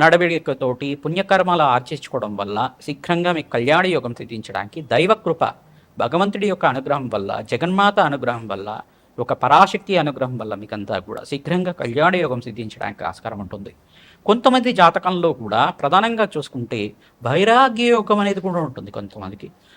నడవడికతోటి పుణ్యకర్మలు ఆర్చించుకోవడం వల్ల శీఘ్రంగా మీకు కళ్యాణ యోగం సిద్ధించడానికి దైవకృప భగవంతుడి యొక్క అనుగ్రహం వల్ల జగన్మాత అనుగ్రహం వల్ల ఒక పరాశక్తి అనుగ్రహం వల్ల మీకంతా కూడా శీఘ్రంగా కళ్యాణ యోగం సిద్ధించడానికి ఆస్కారం ఉంటుంది. కొంతమంది జాతకంలో కూడా ప్రధానంగా చూసుకుంటే వైరాగ్య యోగం అనేది కూడా ఉంటుంది కొంతమందికి.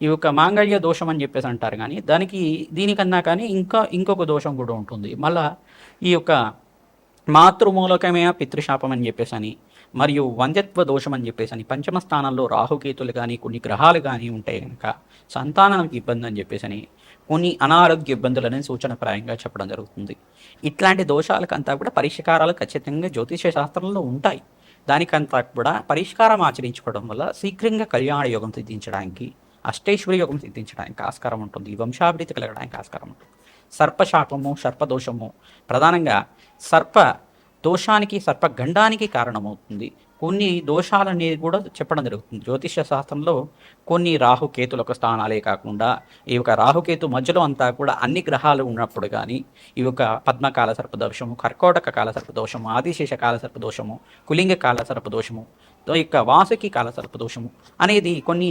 ఈ యొక్క మాంగళ్య దోషం అని చెప్పేసి అంటారు కానీ దానికి దీనికన్నా కానీ ఇంకా ఇంకొక దోషం కూడా ఉంటుంది. మళ్ళా ఈ యొక్క మాతృమూలకమే పితృశాపం అని చెప్పేసి అని మరియు వంద్యత్వ దోషం అని చెప్పేసి అని పంచమ స్థానంలో రాహుకేతులు కానీ కొన్ని గ్రహాలు కానీ ఉంటే కనుక సంతానానికి ఇబ్బంది అని చెప్పేసి అని కొన్ని అనారోగ్య ఇబ్బందులని సూచనప్రాయంగా చెప్పడం జరుగుతుంది. ఇట్లాంటి దోషాలకంతా కూడా పరిష్కారాలు ఖచ్చితంగా జ్యోతిష శాస్త్రంలో ఉంటాయి. దానికంతా కూడా పరిష్కారం ఆచరించుకోవడం వల్ల శీఘ్రంగా కళ్యాణ యోగం సిద్ధించడానికి అష్టైశ్వర్య యోగం సిద్ధించడానికి ఆస్కారం ఉంటుంది. వంశాభివృద్ధి కలగడానికి ఆస్కారం ఉంటుంది. సర్పశాపము సర్పదోషము ప్రధానంగా సర్ప దోషానికి సర్పగండానికి కారణమవుతుంది. కొన్ని దోషాలనేది కూడా చెప్పడం జరుగుతుంది. జ్యోతిష శాస్త్రంలో కొన్ని రాహుకేతుల యొక్క స్థానాలే కాకుండా ఈ యొక్క రాహుకేతు మధ్యలో అంతా కూడా అన్ని గ్రహాలు ఉన్నప్పుడు కానీ ఈ యొక్క పద్మకాల సర్పదోషము కర్కోటక కాల సర్పదోషము ఆదిశేష కాల సర్పదోషము కులింగ కాల సర్పదోషము యొక్క వాసుకి కాల సర్పదోషము అనేది కొన్ని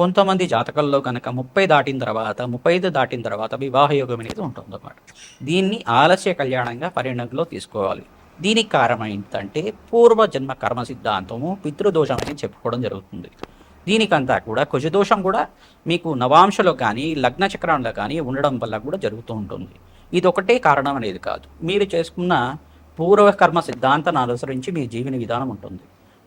కొంతమంది జాతకంలో కనుక ముప్పై దాటిన తర్వాత ముప్పై ఐదు దాటిన తర్వాత వివాహ యోగం అనేది ఉంటుంది అన్నమాట దీన్ని ఆలస్య కళ్యాణంగా పరిగణనలో తీసుకోవాలి. దీనికి కారణం ఏంటంటే పూర్వజన్మ కర్మ సిద్ధాంతము పితృదోషం అని చెప్పుకోవడం జరుగుతుంది. దీనికంతా కూడా కుజదోషం కూడా మీకు నవాంశలో కానీ లగ్న చక్రంలో కానీ ఉండడం వల్ల కూడా జరుగుతూ ఉంటుంది. ఇది ఒకటే కారణం అనేది కాదు. మీరు చేసుకున్న పూర్వకర్మ సిద్ధాంతాన్ని అనుసరించి మీ జీవన విధానం ఉంటుంది.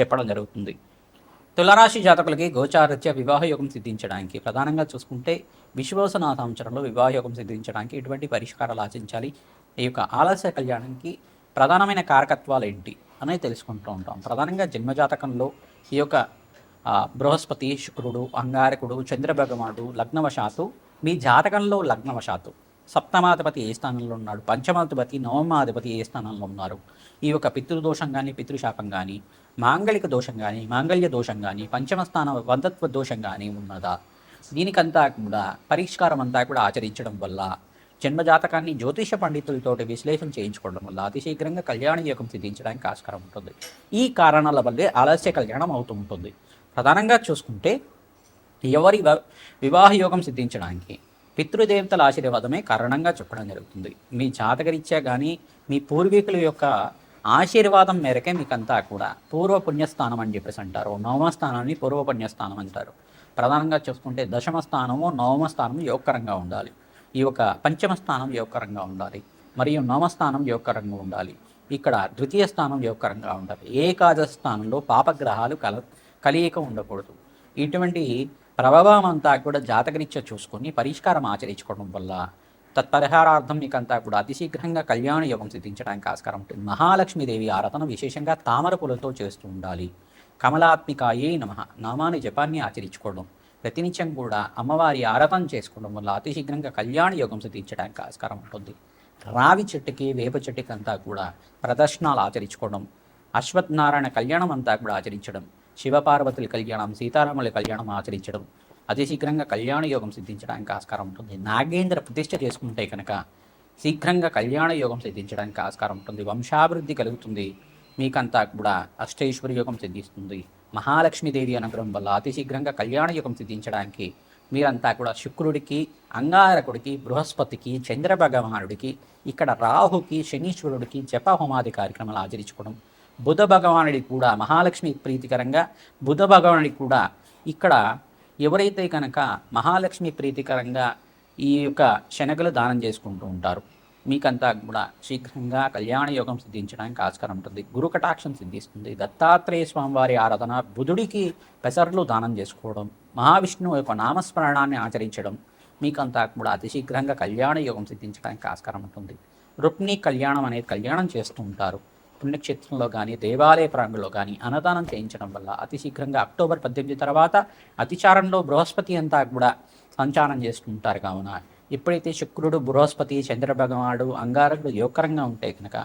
చెప్పడం జరుగుతుంది. తులరాశి జాతకులకి గోచారత్య వివాహ యోగం సిద్ధించడానికి ప్రధానంగా చూసుకుంటే విశ్వవసన సంవత్సరంలో వివాహ యోగం సిద్ధించడానికి ఎటువంటి పరిష్కారాలు ఆశించాలి? ఈ యొక్క ఆలస్య కళ్యాణానికి ప్రధానమైన కారకత్వాలు ఏంటి? అనేది తెలుసుకుంటూ ఉంటాం. ప్రధానంగా జన్మజాతకంలో ఈ యొక్క బృహస్పతి శుక్రుడు అంగారకుడు చంద్రభగవానుడు లగ్నవశాత్తు మీ జాతకంలో లగ్నవశాత్తు సప్తమాధిపతి ఏ స్థానంలో ఉన్నాడు? పంచమాధిపతి నవమాధిపతి ఏ స్థానంలో ఉన్నారు? ఈ యొక్క పితృదోషం కానీ పితృశాపం కానీ మాంగళిక దోషం కానీ మాంగళ్య దోషం కానీ పంచమ స్థాన వందత్వ దోషం కానీ ఉన్నదా? దీనికంతా కూడా పరిష్కారం అంతా కూడా ఆచరించడం వల్ల జన్మజాతకాన్ని జ్యోతిష పండితులతోటి విశ్లేషణ చేయించుకోవడం వల్ల అతి శీఘ్రంగా కళ్యాణ యోగం సిద్ధించడానికి ఆస్కారం ఉంటుంది. ఈ కారణాల వల్లే ఆలస్య కళ్యాణం అవుతూ ఉంటుంది. ప్రధానంగా చూసుకుంటే ఎవరి వివాహ యోగం సిద్ధించడానికి పితృదేవతల ఆశీర్వాదమే కారణంగా చెప్పడం జరుగుతుంది. మీ జాతకరీత్యా కానీ మీ పూర్వీకుల యొక్క ఆశీర్వాదం మేరకే మీకంతా కూడా పూర్వ పుణ్యస్థానం అని చెప్పేసి అంటారు. నవమ స్థానాన్ని పూర్వ పుణ్యస్థానం అంటారు. ప్రధానంగా చూసుకుంటే దశమ స్థానము నవమ స్థానం యోగకరంగా ఉండాలి. ఈ యొక్క పంచమ స్థానం యోగకరంగా ఉండాలి. మరియు నవమ స్థానం యోగకరంగా ఉండాలి. ఇక్కడ ద్వితీయ స్థానం యోగకరంగా ఉండాలి. ఏకాదశ స్థానంలో పాపగ్రహాలు కల కలియక ఉండకూడదు. ఇటువంటి ప్రభావం అంతా కూడా జాతకరీత్యా చూసుకొని పరిష్కారం ఆచరించుకోవడం వల్ల తత్పరిహారార్థం మీకంతా కూడా అతి శీఘ్రంగా కళ్యాణ యోగం సిద్ధించడానికి ఆస్కారం ఉంటుంది. మహాలక్ష్మీదేవి ఆరాధన విశేషంగా తామర పూలతో చేస్తూ ఉండాలి. కమలాత్మికాయే నమ. నామాన్ని జపాన్ని ఆచరించుకోవడం ప్రతినిత్యం కూడా అమ్మవారి ఆరాధన చేసుకోవడం వల్ల అతి శీఘ్రంగా కళ్యాణ యోగం సిద్ధించడానికి ఆస్కారం ఉంటుంది. రావి చెట్టుకి వేప చెట్టుకి అంతా కూడా ప్రదర్శనాలు ఆచరించుకోవడం అశ్వత్థనారాయణ కళ్యాణం అంతా కూడా ఆచరించడం శివపార్వతుల కళ్యాణం సీతారాముల కళ్యాణం ఆచరించడం అతి శీఘ్రంగా కళ్యాణ యోగం సిద్ధించడానికి ఆస్కారం ఉంటుంది. నాగేంద్ర ప్రతిష్ఠ చేసుకుంటే కనుక శీఘ్రంగా కళ్యాణ యోగం సిద్ధించడానికి ఆస్కారం ఉంటుంది. వంశాభివృద్ధి కలుగుతుంది. మీకంతా కూడా అష్టైశ్వర్య యోగం సిద్ధిస్తుంది. మహాలక్ష్మీదేవి అనుగ్రహం వల్ల అతి శీఘ్రంగా కళ్యాణ యోగం సిద్ధించడానికి మీరంతా కూడా శుక్రుడికి అంగారకుడికి బృహస్పతికి చంద్రభగవానుడికి ఇక్కడ రాహుకి శనీశ్వరుడికి జప హోమాది కార్యక్రమాలు ఆచరించుకోవడం. బుధ భగవానుడికి కూడా మహాలక్ష్మి ప్రీతికరంగా బుధ భగవానుడికి కూడా ఇక్కడ ఎవరైతే కనుక మహాలక్ష్మి ప్రీతికరంగా ఈ యొక్క శనగలు దానం చేసుకుంటూ ఉంటారు మీకంతా కూడా శీఘ్రంగా కళ్యాణ యోగం సిద్ధించడానికి ఆస్కారం ఉంటుంది. గురు కటాక్షం సిద్ధిస్తుంది. దత్తాత్రేయ స్వామివారి ఆరాధన బుధుడికి పెసర్లు దానం చేసుకోవడం మహావిష్ణువు యొక్క నామస్మరణాన్ని ఆచరించడం మీకంతా కూడా అతి శీఘ్రంగా కళ్యాణ యోగం సిద్ధించడానికి ఆస్కారం ఉంటుంది. రుక్మి కళ్యాణం అనేది కళ్యాణం చేస్తూ ఉంటారు. పుణ్యక్షేత్రంలో కానీ దేవాలయ ప్రాంగంలో కానీ అన్నదానం చేయించడం వల్ల అతి శీఘ్రంగా అక్టోబర్ పద్దెనిమిది తర్వాత అతిచారంలో బృహస్పతి అంతా కూడా సంచారం చేస్తుంటారు కావున. ఎప్పుడైతే శుక్రుడు బృహస్పతి చంద్ర భగవానుడు అంగారకుడు యోకరంగా ఉంటే కనుక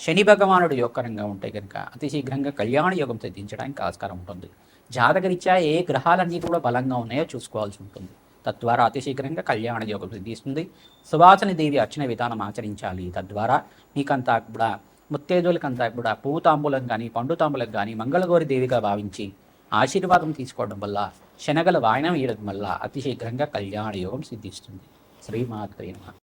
శని భగవానుడు యోకరంగా ఉంటే కనుక అతి శీఘ్రంగా కళ్యాణ యోగం సిద్ధించడానికి ఆస్కారం ఉంటుంది. జాతకరీత్యా ఏ గ్రహాలన్నీ కూడా బలంగా ఉన్నాయో చూసుకోవాల్సి ఉంటుంది. తద్వారా అతి శీఘ్రంగా కళ్యాణ యోగం సిద్ధిస్తుంది. సువాసన దేవి అర్చన విధానం ఆచరించాలి. తద్వారా మీకంతా కూడా ముత్తేజులకంతా కూడా పువ్వు తాంబూలం కానీ పండు తాంబూలం కానీ మంగళగౌరి దేవిగా భావించి ఆశీర్వాదం తీసుకోవడం వల్ల శనగల వాయనం వేయడం వల్ల అతి శీఘ్రంగా కళ్యాణ యోగం సిద్ధిస్తుంది. శ్రీమాత్రే